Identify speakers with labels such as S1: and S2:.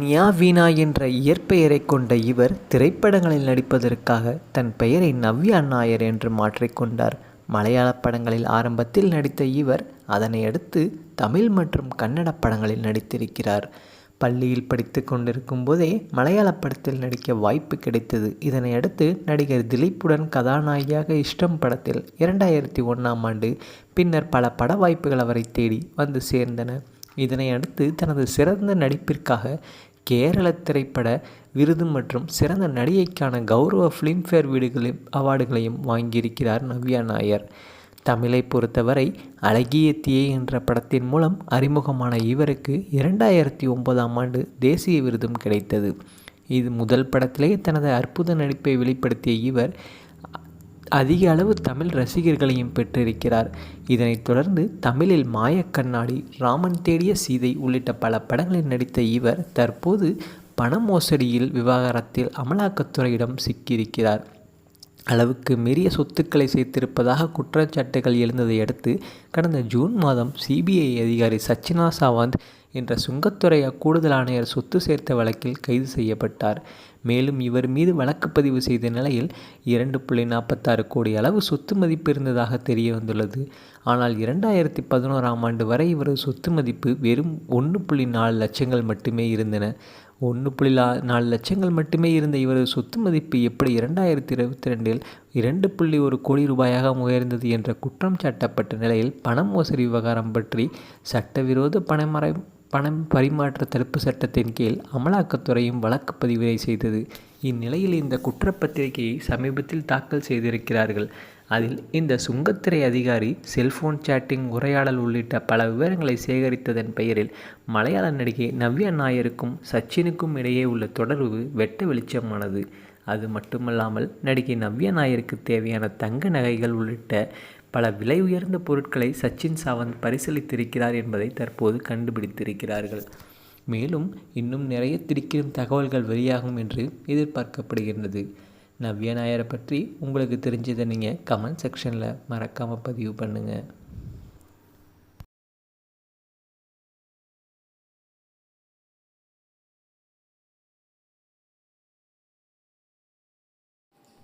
S1: நியாவீனா என்ற இயற்பெயரை கொண்ட இவர் திரைப்படங்களில் நடிப்பதற்காக தன் பெயரை நவ்யா நாயர் என்று மாற்றிக்கொண்டார் மலையாள படங்களில் ஆரம்பத்தில் நடித்த இவர் அதனை அடுத்து தமிழ் மற்றும் கன்னட படங்களில் நடித்திருக்கிறார். பள்ளியில் படித்து கொண்டிருக்கும் போதே மலையாள படத்தில் நடிக்க வாய்ப்பு கிடைத்தது. இதனை அடுத்து நடிகர் திலீப்புடன் கதாநாயகியாக இஷ்டம் படத்தில் இரண்டாயிரத்தி ஒன்றாம் ஆண்டு பின்னர் பல பட வாய்ப்புகள் அவரை தேடி வந்து சேர்ந்தன. இதனை அடுத்து தனது சிறந்த நடிப்பிற்காக கேரள திரைப்பட விருது மற்றும் சிறந்த நடிகைக்கான கௌரவ ஃபிலிம்ஃபேர் வீடுகளையும் அவார்டுகளையும் வாங்கியிருக்கிறார் நவ்யா நாயர். தமிழை பொறுத்தவரை அழகிய தியே என்ற படத்தின் மூலம் அறிமுகமான இவருக்கு இரண்டாயிரத்தி ஒன்பதாம் ஆண்டு தேசிய விருதும் கிடைத்தது. இது முதல் படத்திலேயே தனது அற்புத நடிப்பை வெளிப்படுத்திய இவர் அதிக அளவு தமிழ் ரசிகர்களையும் பெற்றிருக்கிறார். இதனைத் தொடர்ந்து தமிழில் மாயக்கண்ணாடி ராமன் தேடிய சீதை உள்ளிட்ட பல படங்களில் நடித்த இவர் தற்போது பண மோசடியில் விவகாரத்தில் அமலாக்கத்துறையிடம் சிக்கியிருக்கிறார். அளவுக்கு மீறிய சொத்துக்களை சேர்த்திருப்பதாக குற்றச்சாட்டுகள் எழுந்ததை அடுத்து கடந்த ஜூன் மாதம் சிபிஐ அதிகாரி சச்சினா சாவந்த் என்ற சுங்கத்துறை கூடுதல் ஆணையர் சொத்து சேர்த்த வழக்கில் கைது செய்யப்பட்டார். மேலும் இவர் மீது வழக்கு பதிவு செய்த நிலையில் இரண்டு புள்ளி நாற்பத்தாறு கோடி அளவு சொத்து மதிப்பு இருந்ததாக தெரிய வந்துள்ளது ஆனால் இரண்டாயிரத்தி பதினோராம் ஆண்டு வரை இவரது சொத்து மதிப்பு வெறும் ஒன்று புள்ளி நாலு லட்சங்கள் மட்டுமே இருந்தன. ஒன்று புள்ளி நாலு லட்சங்கள் மட்டுமே இருந்த இவரது சொத்து மதிப்பு எப்படி இரண்டாயிரத்தி இருபத்தி ரெண்டில் இரண்டு புள்ளி ஒரு கோடி ரூபாயாக உயர்ந்தது என்ற குற்றம் சாட்டப்பட்ட நிலையில் பணம் மோசடி விவகாரம் பற்றி சட்டவிரோத பணமறை பணம் பரிமாற்ற தடுப்பு சட்டத்தின் கீழ் அமலாக்கத்துறையும் வழக்கு பதிவு செய்தது. இந்நிலையில் இந்த குற்றப்பத்திரிகையை சமீபத்தில் தாக்கல் செய்திருக்கிறார்கள். அதில் இந்த சுங்கத்துறை அதிகாரி செல்போன் சேட்டிங் உரையாடல் உள்ளிட்ட பல விவரங்களை சேகரித்ததன் பெயரில் மலையாள நடிகை நவ்யா நாயருக்கும் சச்சினுக்கும் இடையே உள்ள தொடர்பு வெட்ட வெளிச்சமானது. அது மட்டுமல்லாமல் நடிகை நவ்யா நாயருக்கு தேவையான தங்க நகைகள் உள்ளிட்ட பல விலை உயர்ந்த பொருட்களை சச்சின் சாவந்த் பரிசீலித்திருக்கிறார் என்பதை தற்போது கண்டுபிடித்திருக்கிறார்கள். மேலும் இன்னும் நிறைய திடுக்கிடும் தகவல்கள் வெளியாகும் என்று எதிர்பார்க்கப்படுகின்றது. நவ்யா நாயரை பற்றி உங்களுக்கு தெரிஞ்சதை நீங்கள் கமெண்ட் செக்ஷனில் மறக்காமல் பதிவு பண்ணுங்கள்